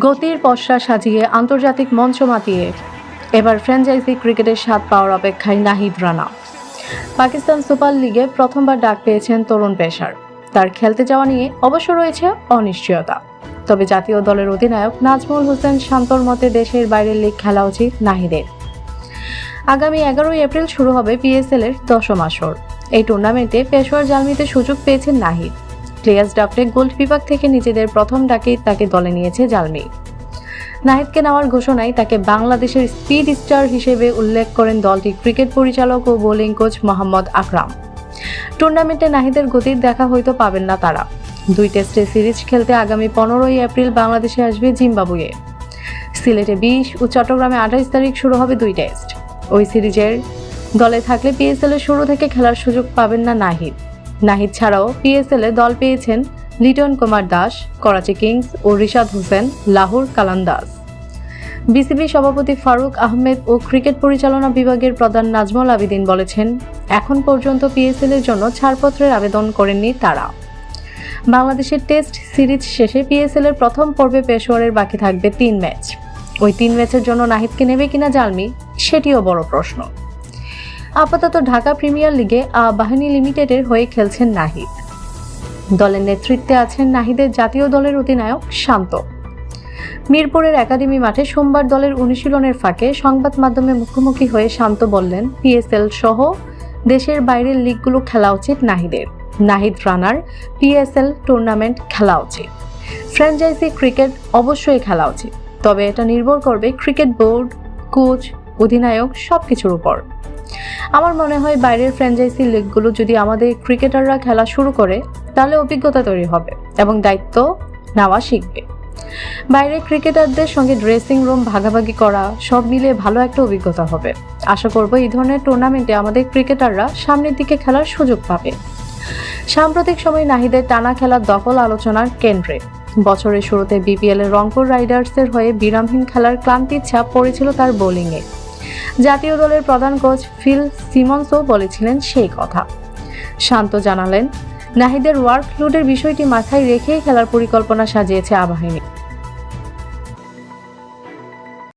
গতির পশ্চা সাজিয়ে আন্তর্জাতিক মঞ্চ মাতিয়ে এবার ফ্র্যাঞ্চাইজি ক্রিকেটের স্বাদ পাওয়ার অপেক্ষায় নাহিদ রানা। পাকিস্তান সুপার লিগে প্রথমবার ডাক পেয়েছেন তরুণ পেশার তার খেলতে যাওয়া নিয়ে অবশ্য রয়েছে অনিশ্চয়তা। তবে জাতীয় দলের অধিনায়ক নাজমুল হোসেন শান্তর মতে দেশের বাইরের লিগ খেলা উচিত নাহিদের। আগামী এগারোই এপ্রিল শুরু হবে পিএসএল এর দশম আসর। এই টুর্নামেন্টে পেশোয়ার জালমিতে সুযোগ পেয়েছেন নাহিদ। প্লেয়ার্স ড্রাফটে গোল্ড বিভাগ থেকে নিজেদের প্রথম ডাকেই তাকে দলে নিয়েছে জালমি। নাহিদকে নেওয়ার ঘোষণায় তাকে বাংলাদেশের স্পিড স্টার হিসেবে উল্লেখ করেন দলটির ক্রিকেট পরিচালক ও বোলিং কোচ মোহাম্মদ আকরাম। টুর্নামেন্টে নাহিদের গতির দেখা হয়তো পাবেন না তারা। দুই টেস্টে সিরিজ খেলতে আগামী পনেরোই এপ্রিল বাংলাদেশে আসবে জিম্বাবুয়ে। সিলেটে বিশ ও চট্টগ্রামে আঠাইশ তারিখ শুরু হবে দুই টেস্ট। ওই সিরিজের দলে থাকলে পিএসএল এর শুরু থেকে খেলার সুযোগ পাবেন না নাহিদ। নাহিদ ছাড়াও পিএসএল এ দল পেয়েছেন লিটন কুমার দাস, করাচি কিংস ও রিশাদ হোসেন, লাহোর কালান্দাজ বিসিবি সভাপতি ফারুক আহমেদ ও ক্রিকেট পরিচালনা বিভাগের প্রধান নাজমল আবিদিন বলেছেন, এখন পর্যন্ত পিএসএল এর জন্য ছাড়পত্রের আবেদন করেননি তারা। বাংলাদেশের টেস্ট সিরিজ শেষে পিএসএল এর প্রথম পর্বে পেশোয়ারের বাকি থাকবে তিন ম্যাচ। ওই তিন ম্যাচের জন্য নাহিদকে নেবে কিনা জালমি সেটিও বড় প্রশ্ন। আপাতত ঢাকা প্রিমিয়ার লিগে বাহিনী লিমিটেডের হয়ে খেলছেন নাহিদ। দলের নেতৃত্বে আছেন নাহিদের জাতীয় দলের অধিনায়ক শান্ত। মিরপুরের একাডেমি মাঠে সোমবার দলের অনুশীলনের ফাঁকে সংবাদ মাধ্যমে মুখোমুখি হয়ে শান্ত বললেন, পিএসএল সহ দেশের বাইরের লিগগুলো খেলা উচিত নাহিদের। নাহিদ রানার, পিএসএল টুর্নামেন্ট খেলা উচিত। ফ্র্যাঞ্চাইজি ক্রিকেট অবশ্যই খেলা উচিত। তবে এটা নির্ভর করবে ক্রিকেট বোর্ড, কোচ, অধিনায়ক সব কিছুর উপর। আমার মনে হয় বাইরের ফ্র্যাঞ্চাইজি লিগগুলো যদি আমাদের ক্রিকেটাররা খেলা শুরু করে, তাহলে অভিজ্ঞতা তৈরি হবে এবং দায়িত্ব নেওয়া শিখবে। বাইরে ক্রিকেটারদের সঙ্গে ড্রেসিং রুম ভাগাভাগি করা, সব মিলে ভালো একটা অভিজ্ঞতা হবে। আশা করব এই ধরনের টুর্নামেন্টে আমাদের ক্রিকেটাররা সামনের দিকে খেলার সুযোগ পাবে। সাম্প্রতিক সময়ে নাহিদের টানা খেলার দখল আলোচনার কেন্দ্রে। বছরের শুরুতে বিপিএল এর রংপুর রাইডার্সের হয়ে বিরামহীন খেলার ক্লান্তির ছাপ পড়েছিল তার বোলিংয়ে জাতীয় দলের প্রধান কোচ ফিল সিমন্সও বলেছিলেন সেই কথা। শান্ত জানালেন, নাহিদের ওয়ার্কলোডের বিষয়টি মাথায় রেখেই খেলার পরিকল্পনা সাজিয়েছে আবাহিনী।